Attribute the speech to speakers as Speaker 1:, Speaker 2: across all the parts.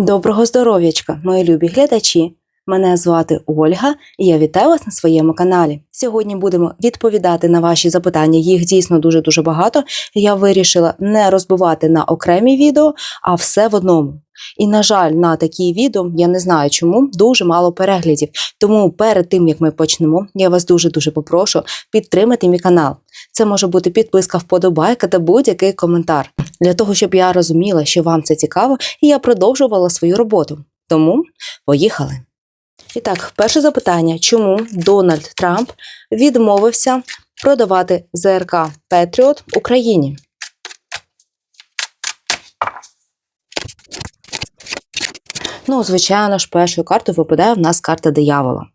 Speaker 1: Доброго здоров'ячка, мої любі глядачі! Мене звати Ольга і я вітаю вас на своєму каналі. Сьогодні будемо відповідати на ваші запитання. Їх дійсно дуже дуже багато. Я вирішила не розбивати на окремі відео, а все в одному. І, на жаль, на такі відео я не знаю чому дуже мало переглядів. Тому перед тим як ми почнемо, я вас дуже дуже попрошу підтримати мій канал. Це може бути підписка, вподобайка та будь-який коментар для того, щоб я розуміла, що вам це цікаво, і я продовжувала свою роботу. Тому поїхали. І так, перше запитання: чому Дональд Трамп відмовився продавати ЗРК Петріот Україні? Ну, звичайно ж, першою картою випадає в нас карта диявола.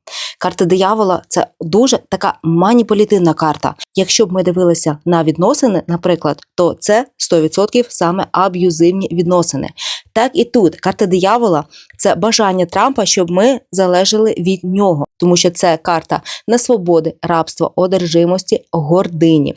Speaker 1: Карта диявола це дуже така маніпулятивна карта. Якщо б ми дивилися на відносини, наприклад, то це 100% саме аб'юзивні відносини. Так і тут карта диявола це бажання Трампа, щоб ми залежали від нього, тому що це карта несвободи, рабства, одержимості, гордині.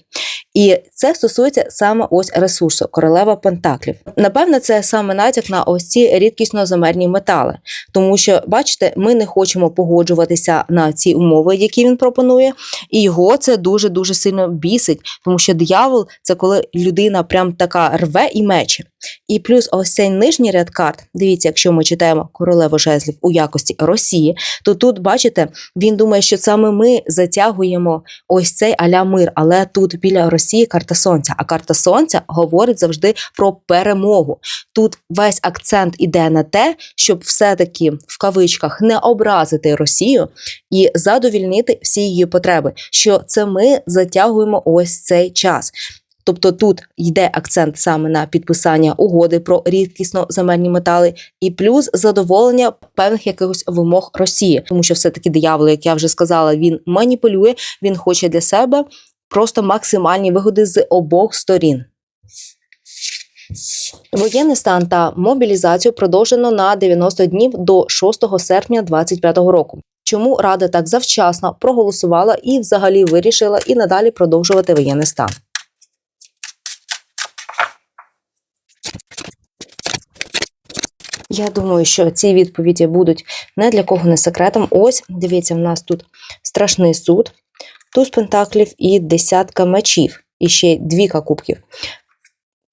Speaker 1: І це стосується саме ось ресурсу королева Пентаклів. Напевне, це саме натяк на ось ці рідкісно замерні метали, тому що, бачите, ми не хочемо погоджуватися на ці умови, які він пропонує, і його це дуже дуже сильно бісить, тому що диявол це коли людина прям така рве і мече. І плюс ось цей нижній ряд карт. Дивіться, якщо ми читаємо королеву жезлів у якості Росії, то тут, бачите, він думає, що саме ми затягуємо ось цей аля мир, але тут біля Росії карта сонця. А карта сонця говорить завжди про перемогу. Тут весь акцент іде на те, щоб все-таки в кавичках не образити Росію і задовільнити всі її потреби. Що це ми затягуємо ось цей час. Тобто тут йде акцент саме на підписання угоди про рідкісно земельні метали, і плюс задоволення певних якихось вимог Росії, тому що все-таки диявол, як я вже сказала, він маніпулює, він хоче для себе просто максимальні вигоди з обох сторін. Воєнний стан та мобілізацію продовжено на 90 днів до 6 серпня 2025 року. Чому Рада так завчасно проголосувала і взагалі вирішила і надалі продовжувати воєнний стан? Я думаю, що ці відповіді будуть не для кого не секретом. Ось, дивіться, в нас тут страшний суд, туз пентаклів і десятка мечів, і ще двіка кубків.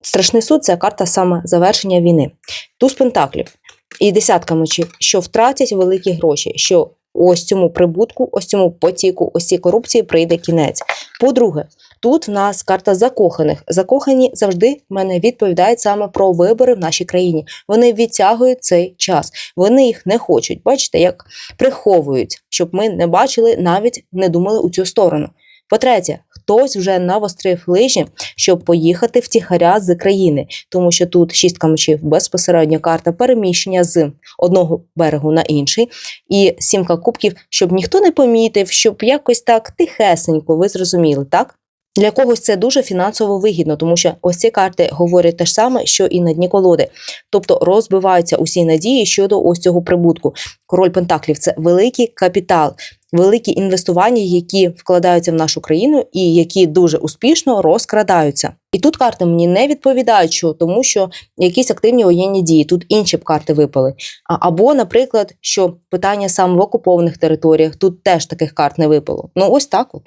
Speaker 1: Страшний суд це карта саме завершення війни. Туз пентаклів і десятка мечів, що втратять великі гроші, що ось цьому прибутку, ось цьому потіку, ось цій корупції прийде кінець. По-друге, Тут в нас карта закоханих. Закохані завжди в мене відповідають саме про вибори в нашій країні. Вони відтягують цей час, вони їх не хочуть. Бачите, як приховують, щоб ми не бачили, навіть не думали у цю сторону. По-третє, хтось вже навострив лижі, щоб поїхати втіхаря з країни, тому що тут шістка мечів безпосередньо карта переміщення з одного берегу на інший, і сімка кубків, щоб ніхто не помітив, щоб якось так тихесенько, ви зрозуміли, так? Для когось це дуже фінансово вигідно, тому що ось ці карти говорять те ж саме, що і на дні колоди. Тобто розбиваються усі надії щодо ось цього прибутку. Король Пентаклів це великий капітал, великі інвестування, які вкладаються в нашу країну і які дуже успішно розкрадаються. І тут карти мені не відповідають, що тому що якісь активні воєнні дії. Тут інші б карти випали. Або, наприклад, що питання саме в окупованих територіях тут теж таких карт не випало. Ну ось так от.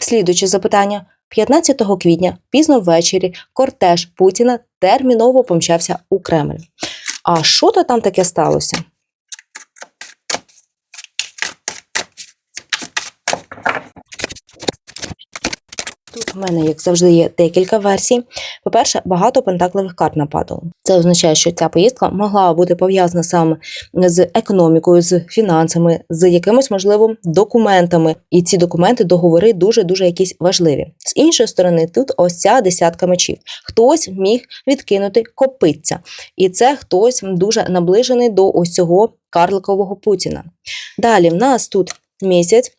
Speaker 1: Слідуюче запитання. 15 квітня, пізно ввечері, кортеж Путіна терміново помчався у Кремль. А що то там таке сталося? В мене, як завжди, є декілька версій. По-перше, багато пентакливих карт нападало. Це означає, що ця поїздка могла бути пов'язана саме з економікою, з фінансами, з якимось можливо документами. І ці документи, договори дуже дуже якісь важливі. З іншої сторони, тут ось ця десятка мечів. Хтось міг відкинути копиця, і це хтось дуже наближений до ось цього карликового Путіна. Далі в нас тут місяць,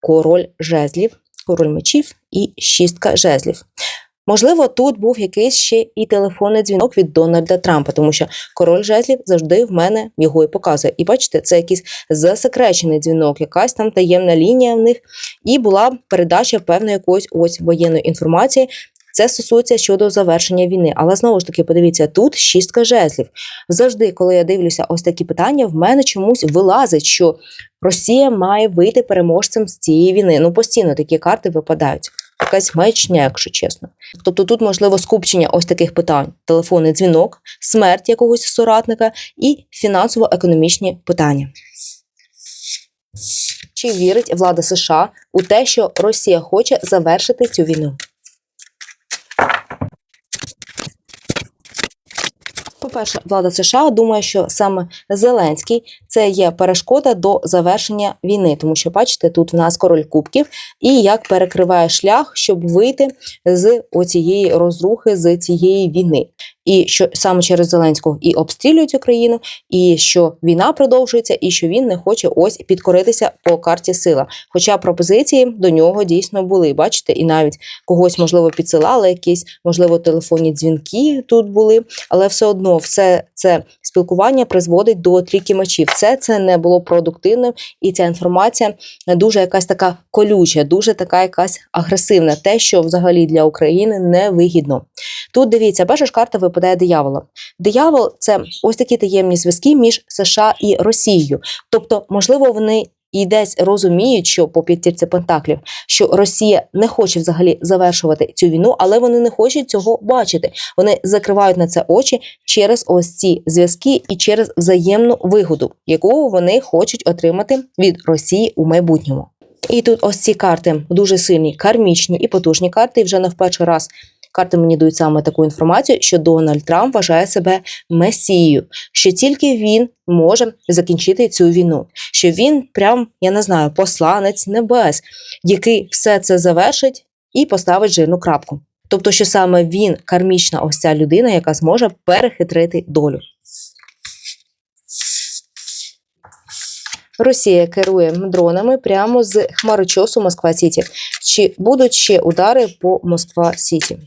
Speaker 1: король жезлів король мечів і шістка жезлів. Можливо, тут був якийсь ще і телефонний дзвінок від Дональда Трампа, тому що король жезлів завжди в мене його і показує. І бачите, це якийсь засекречений дзвінок, якась там таємна лінія в них, і була передача певної якоїсь ось воєнної інформації. Це стосується щодо завершення війни. Але знову ж таки, подивіться, тут шістка жезлів. Завжди, коли я дивлюся ось такі питання, в мене чомусь вилазить, що Росія має вийти переможцем з цієї війни. Ну, постійно такі карти випадають. Якась маячня, якщо чесно. Тобто тут можливо скупчення ось таких питань: телефонний дзвінок, смерть якогось соратника і фінансово-економічні питання. Чи вірить влада США у те, що Росія хоче завершити цю війну? По-перше, влада США думає, що саме Зеленський це є перешкода до завершення війни, тому що бачите, тут в нас король кубків, і як перекриває шлях, щоб вийти з оцієї розрухи, з цієї війни. І що саме через Зеленського і обстрілюють Україну, і що війна продовжується, і що він не хоче ось підкоритися по карті сила. Хоча пропозиції до нього дійсно були, бачите, і навіть когось можливо підсилали, якісь можливо телефонні дзвінки тут були, але все одно все це спілкування призводить до трійки мечів. Все це не було продуктивним, і ця інформація дуже якась така колюча, дуже така якась агресивна, те, що взагалі для України не вигідно. Тут дивіться, перша ж карта випадає диявола. Диявол це ось такі таємні зв'язки між США і Росією. Тобто, можливо, вони і десь розуміють, що по п'ятірці пентаклів, що Росія не хоче взагалі завершувати цю війну, але вони не хочуть цього бачити. Вони закривають на це очі через ось ці зв'язки і через взаємну вигоду, яку вони хочуть отримати від Росії у майбутньому. І тут ось ці карти дуже сильні, кармічні і потужні карти. І вже не в перший раз карти мені дають саме таку інформацію, що Дональд Трамп вважає себе месією, що тільки він може закінчити цю війну, що він прям, я не знаю, посланець небес, який все це завершить і поставить жирну крапку. Тобто, що саме він кармічна ось ця людина, яка зможе перехитрити долю. Росія керує дронами прямо з хмарочосу Москва Сіті. Чи будуть ще удари по Москва Сіті?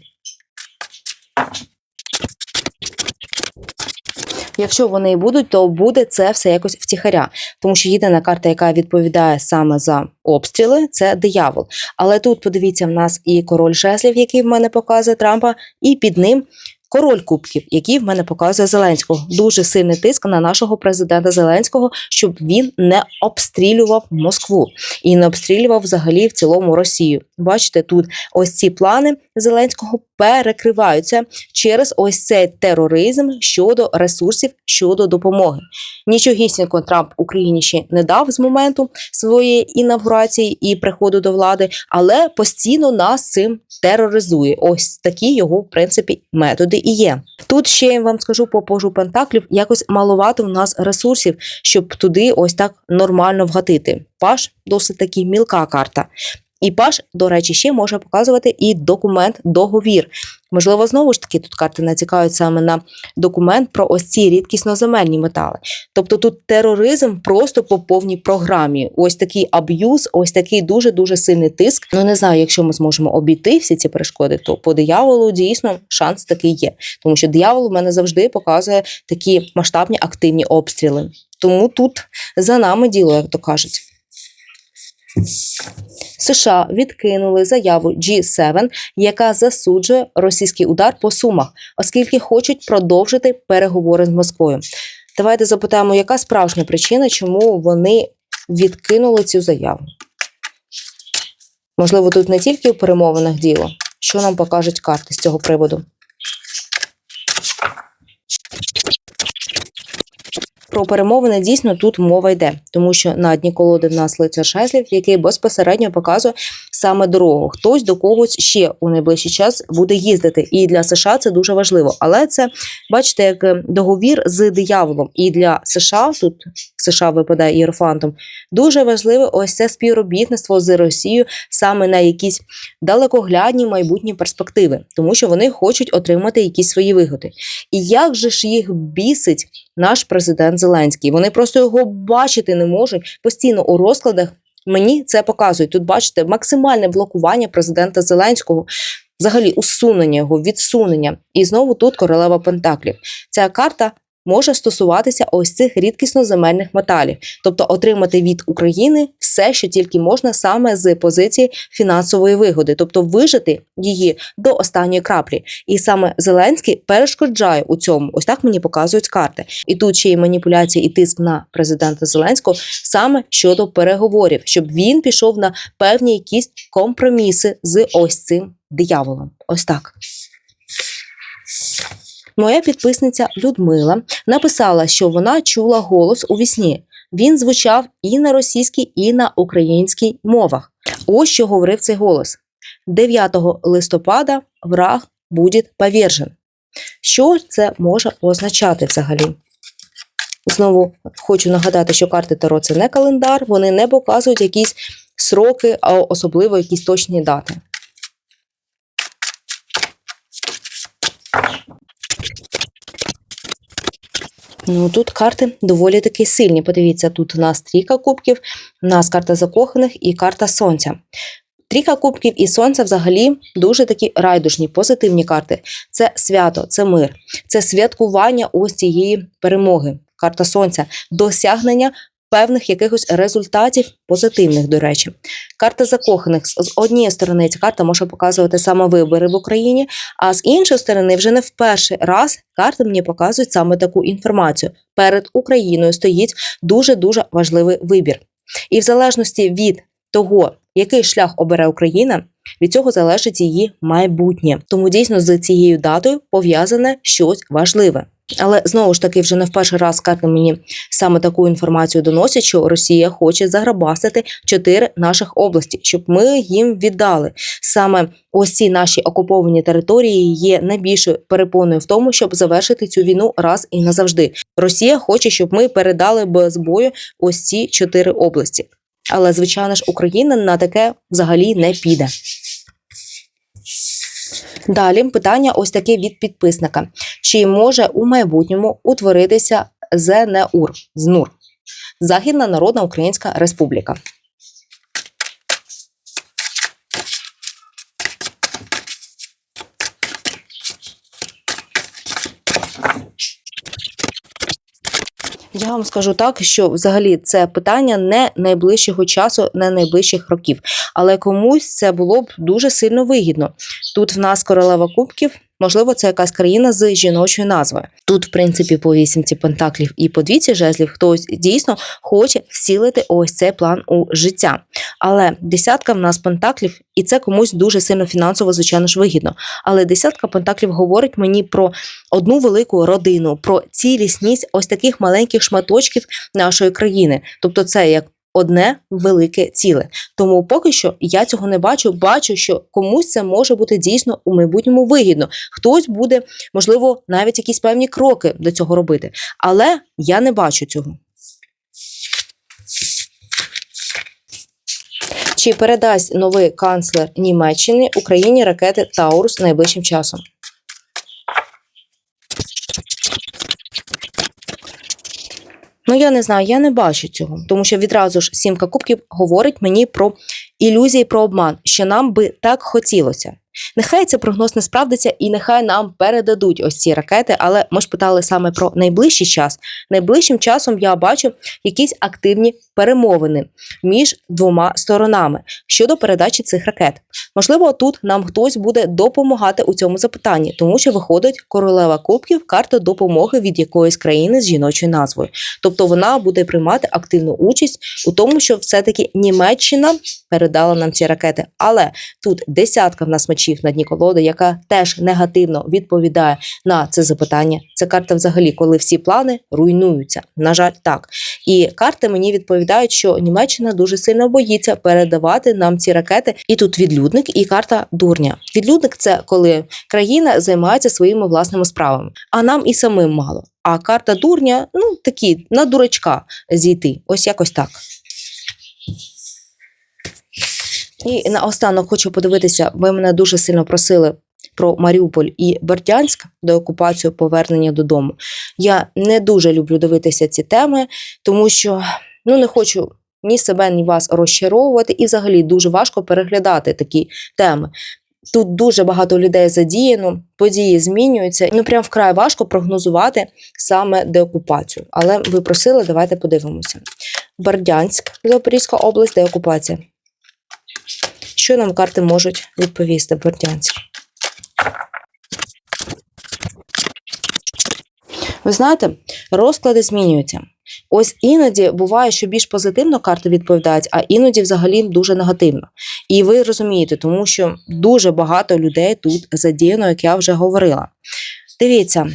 Speaker 1: Якщо вони і будуть, то буде це все якось втіхаря, тому що єдина карта, яка відповідає саме за обстріли, це диявол. Але тут подивіться, в нас і король жезлів, який в мене показує Трампа, і під ним. Король кубків, який в мене показує Зеленського, дуже сильний тиск на нашого президента Зеленського, щоб він не обстрілював Москву і не обстрілював взагалі в цілому Росію. Бачите, тут ось ці плани Зеленського перекриваються через ось цей тероризм щодо ресурсів щодо допомоги. Нічогісінько Трамп Україні ще не дав з моменту своєї інавгурації і приходу до влади, але постійно нас цим тероризує. Ось такі його в принципі методи і є. Тут ще я вам скажу по пожу пентаклів, якось маловато в нас ресурсів, щоб туди ось так нормально вгатити. Паш досить таки мілка карта. І Паш, до речі, ще може показувати і документ, договір. Можливо, знову ж таки, тут карти націкають саме на документ про ось ці рідкісноземельні метали. Тобто тут тероризм просто по повній програмі. Ось такий аб'юз, ось такий дуже-дуже сильний тиск. Ну не знаю, якщо ми зможемо обійти всі ці перешкоди, то по дияволу дійсно шанс такий є. Тому що диявол в мене завжди показує такі масштабні активні обстріли. Тому тут за нами діло, як то кажуть. США відкинули заяву G7, яка засуджує російський удар по сумах, оскільки хочуть продовжити переговори з Москвою. Давайте запитаємо, яка справжня причина, чому вони відкинули цю заяву. Можливо, тут не тільки в перемовинах діло. Що нам покажуть карти з цього приводу? Про перемовини дійсно тут мова йде, тому що на дні колоди в нас лицар Шайслів, який безпосередньо показує саме дорогу. Хтось до когось ще у найближчий час буде їздити. І для США це дуже важливо. Але це бачите, як е, договір з дияволом. І для США тут США випадає іерофантом. Дуже важливе ось це співробітництво з Росією саме на якісь далекоглядні майбутні перспективи, тому що вони хочуть отримати якісь свої вигоди. І як же ж їх бісить наш президент Зеленський? Вони просто його бачити не можуть постійно у розкладах. Мені це показують. Тут бачите максимальне блокування президента Зеленського, взагалі усунення його, відсунення. І знову тут королева Пентаклів. Ця карта може стосуватися ось цих рідкісно-земельних металів, тобто отримати від України все, що тільки можна саме з позиції фінансової вигоди, тобто вижити її до останньої краплі. І саме Зеленський перешкоджає у цьому. Ось так мені показують карти. І тут ще й маніпуляції і тиск на президента Зеленського саме щодо переговорів, щоб він пішов на певні якісь компроміси з ось цим дияволом. Ось так. Моя підписниця Людмила написала, що вона чула голос у вісні. Він звучав і на російській, і на українській мовах. Ось що говорив цей голос: 9 листопада враг буде повержен. Що це може означати взагалі? Знову хочу нагадати, що карти Таро це не календар, вони не показують якісь сроки, а особливо якісь точні дати. Ну тут карти доволі таки сильні. Подивіться, тут у нас трійка кубків, у нас карта закоханих і карта сонця. Трійка кубків і сонця взагалі дуже такі райдушні, позитивні карти. Це свято, це мир, це святкування ось цієї перемоги. Карта сонця, досягнення певних якихось результатів, позитивних, до речі. Карта закоханих з однієї сторони, ця карта може показувати саме вибори в Україні, а з іншої сторони, вже не в перший раз карти мені показують саме таку інформацію. Перед Україною стоїть дуже дуже важливий вибір. І в залежності від того, який шлях обере Україна, від цього залежить її майбутнє. Тому дійсно з цією датою пов'язане щось важливе. Але знову ж таки, вже не в перший раз карти мені саме таку інформацію доносять, що Росія хоче заграбастити чотири наших області, щоб ми їм віддали. Саме ось ці наші окуповані території є найбільшою перепоною в тому, щоб завершити цю війну раз і назавжди. Росія хоче, щоб ми передали без бою ось ці чотири області. Але звичайно ж, Україна на таке взагалі не піде. Далі питання ось таке від підписника: чи може у майбутньому утворитися ЗНУР ЗНУР Західна Народна Українська Республіка? Я вам скажу так, що взагалі це питання не найближчого часу, не найближчих років, але комусь це було б дуже сильно вигідно. Тут в нас королева кубків. Можливо, це якась країна з жіночою назвою. Тут, в принципі, по вісімці пентаклів і по двіці жезлів хтось дійсно хоче всілити ось цей план у життя. Але десятка в нас пентаклів, і це комусь дуже сильно фінансово, звичайно ж, вигідно. Але десятка пентаклів говорить мені про одну велику родину, про цілісність ось таких маленьких шматочків нашої країни. Тобто, це як одне велике ціле. Тому поки що я цього не бачу. Бачу, що комусь це може бути дійсно у майбутньому вигідно. Хтось буде, можливо, навіть якісь певні кроки до цього робити. Але я не бачу цього. Чи передасть новий канцлер Німеччини Україні ракети Таурус найближчим часом? Ну, я не знаю, я не бачу цього, тому що відразу ж сімка кубків говорить мені про ілюзії, про обман, що нам би так хотілося. Нехай цей прогноз не справдиться, і нехай нам передадуть ось ці ракети, але ми ж питали саме про найближчий час. Найближчим часом я бачу якісь активні перемовини між двома сторонами щодо передачі цих ракет. Можливо, тут нам хтось буде допомагати у цьому запитанні, тому що виходить королева кубків карта допомоги від якоїсь країни з жіночою назвою. Тобто вона буде приймати активну участь у тому, що все-таки Німеччина передала нам ці ракети. Але тут десятка в нас мечів на дні колоди, яка теж негативно відповідає на це запитання. Це карта, взагалі, коли всі плани руйнуються. На жаль, так. І карти мені відповідають, що Німеччина дуже сильно боїться передавати нам ці ракети. І тут відлюдник, і карта дурня. Відлюдник це коли країна займається своїми власними справами, а нам і самим мало. А карта дурня, ну такі на дурачка зійти. Ось якось так. І наостанок хочу подивитися, ви мене дуже сильно просили про Маріуполь і Бердянськ до окупацію повернення додому. Я не дуже люблю дивитися ці теми, тому що ну не хочу ні себе, ні вас розчаровувати, і взагалі дуже важко переглядати такі теми. Тут дуже багато людей задіяно, події змінюються. Ну прям вкрай важко прогнозувати саме деокупацію. Але ви просили, давайте подивимося. Бердянськ, Запорізька область, деокупація. Що нам карти можуть відповісти? Бердянськ. Ви знаєте, розклади змінюються. Ось іноді буває, що більш позитивно карти відповідають, а іноді взагалі дуже негативно. І ви розумієте, тому що дуже багато людей тут задіяно, як я вже говорила. Дивіться,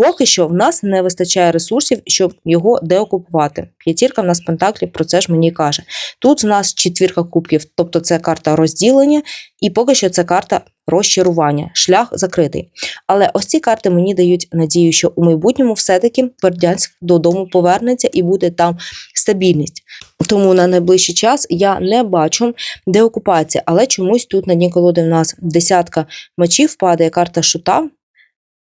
Speaker 1: поки що в нас не вистачає ресурсів, щоб його деокупувати. П'ятірка в нас пентаклів про це ж мені каже. Тут в нас четвірка кубків, тобто це карта розділення, і поки що це карта розчарування, шлях закритий. Але ось ці карти мені дають надію, що у майбутньому все-таки Бердянськ додому повернеться і буде там стабільність. Тому на найближчий час я не бачу деокупації, але чомусь тут на дні колоди в нас десятка мечів падає карта шута.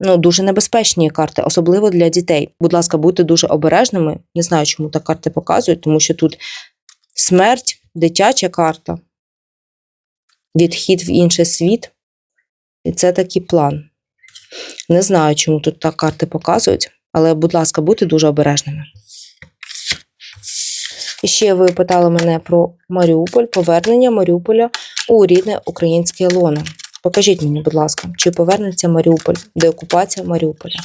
Speaker 1: Ну, дуже небезпечні карти, особливо для дітей. Будь ласка, будьте дуже обережними. Не знаю, чому так карти показують, тому що тут смерть, дитяча карта, відхід в інший світ. І це такий план. Не знаю, чому тут так карти показують, але, будь ласка, будьте дуже обережними. І ще ви питали мене про Маріуполь, повернення Маріуполя у рідне українське лоно. Покажіть мені, будь ласка, чи повернеться Маріуполь, деокупація Маріуполя.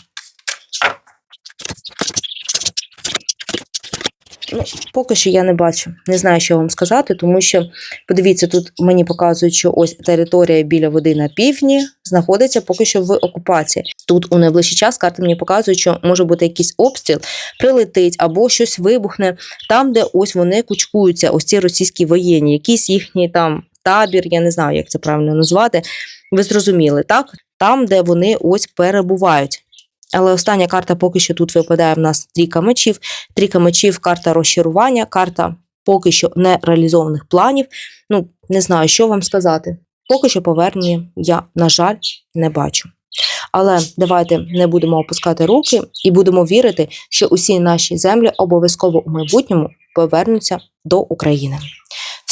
Speaker 1: Ну, поки що я не бачу. Не знаю, що вам сказати, тому що подивіться, тут мені показують, що ось територія біля води на півдні знаходиться поки що в окупації. Тут у найближчий час карти мені показують, що може бути якийсь обстріл, прилетить або щось вибухне там, де ось вони кучкуються, ось ці російські воєнні, якийсь їхній там табір, я не знаю, як це правильно назвати. Ви зрозуміли, так? Там, де вони ось перебувають. Але остання карта поки що тут випадає в нас трійка мечів. Трійка мечів, карта розчарування, карта поки що нереалізованих планів. Ну, не знаю, що вам сказати. Поки що повернення я, на жаль, не бачу. Але давайте не будемо опускати руки і будемо вірити, що усі наші землі обов'язково у майбутньому повернуться до України.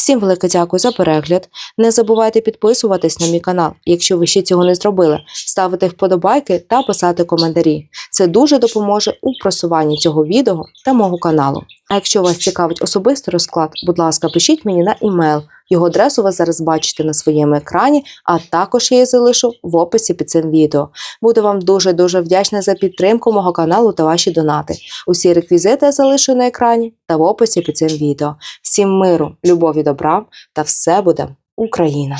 Speaker 1: Всім велике дякую за перегляд. Не забувайте підписуватись на мій канал, якщо ви ще цього не зробили, ставити вподобайки та писати коментарі. Це дуже допоможе у просуванні цього відео та мого каналу. А якщо вас цікавить особистий розклад, будь ласка, пишіть мені на імейл. Його адресу ви зараз бачите на своєму екрані, а також я її залишу в описі під цим відео. Буду вам дуже дуже вдячна за підтримку мого каналу та ваші донати. Усі реквізити я залишу на екрані та в описі під цим відео. Всім миру, любові, добра та все буде Україна!